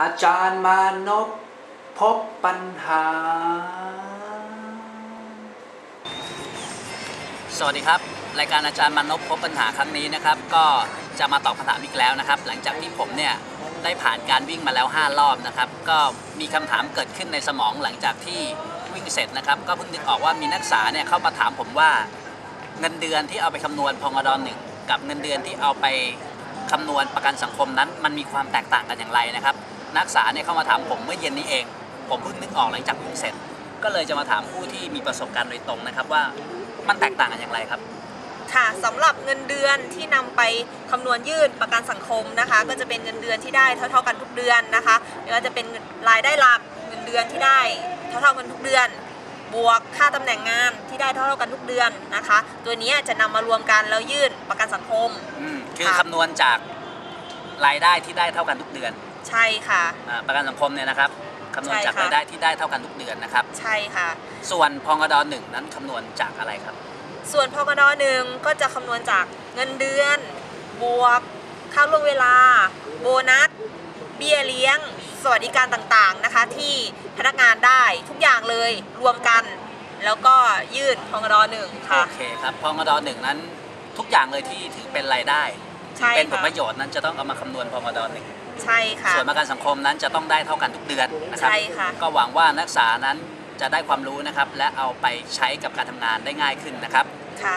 อาจารย์มานพพบปัญหา สวัสดีครับ รายการอาจารย์มานพพบปัญหาครั้งนี้นะครับ ก็จะมาตอบคำถามอีกแล้วนะครับ หลังจากที่ผมเนี่ยได้ผ่านการวิ่งมาแล้ว 5 รอบนะครับ ก็มีคำถามเกิดขึ้นในสมองหลังจากที่วิ่งเสร็จนะครับ ก็เพิ่งนึกออกว่ามีนักศึกษาเนี่ยเข้ามาถามผมว่าเงินเดือนที่เอาไปคำนวณพองอดหนึ่งกับเงินเดือนที่เอาไปคำนวณประกันสังคมนั้น มันมีความแตกต่างกันอย่างไรนะครับ นักศึกษาเนี่ยเข้ามาถามผมเมื่อเย็นนี้เอง ผมเพิ่งนึกออกหลังจากวิ่งเสร็จ ก็เลยจะมาถามผู้ที่มีประสบการณ์โดยตรงนะครับว่ามันแตกต่างกันอย่างไรครับ ค่ะสำหรับเงินเดือนที่นำไปคำนวณยื่นประกันสังคมนะคะ ก็จะเป็นเงินเดือนที่ได้เท่า ๆกันทุกเดือนนะคะไม่ว่าจะเป็นรายได้หลักเงินเดือนที่ได้เท่าๆกันทุกเดือน บวกค่าตำแหน่งงานที่ได้เท่าๆกันทุกเดือนนะคะ ตัวเนี้ยจะนำมารวมกันแล้วยื่นประกันสังคม อืมคือค่ะ คำนวณจากรายได้ที่ได้เท่ากันทุกเดือน ใช่ค่ะ อ่าประกันสังคมเนี่ยนะครับคำนวณจากใช่ค่ะ รายได้ที่ได้เท่ากันทุกเดือนนะครับ ใช่ค่ะ ส่วนพงดหนึ่งนั้นคำนวณจากอะไรครับ ส่วนพกดหนึ่งก็จะคำนวณจากเงินเดือน บวกค่าล่วงเวลา โบนัส เบี้ยเลี้ยง สวัสดิการต่างๆนะคะ ที่พนักงานได้ทุกอย่างเลยรวมกัน แล้วก็ยื่นพกดหนึ่งค่ะโอเคครับพงดหนึ่งนั้นทุกอย่างเลยที่ถือเป็นรายได้ ใช่เป็นผลค่ะประโยชน์นั้นจะต้องเอามาคำนวณพงดหนึ่ง ใช่ค่ะ ส่วนประกันสังคมนั้นจะต้องได้เท่ากันทุกเดือนนะครับใช่ค่ะ ก็หวังว่านักศึกษานั้นจะได้ความรู้นะครับ และเอาไปใช้กับการทำงานได้ง่ายขึ้นนะครับ ค่ะ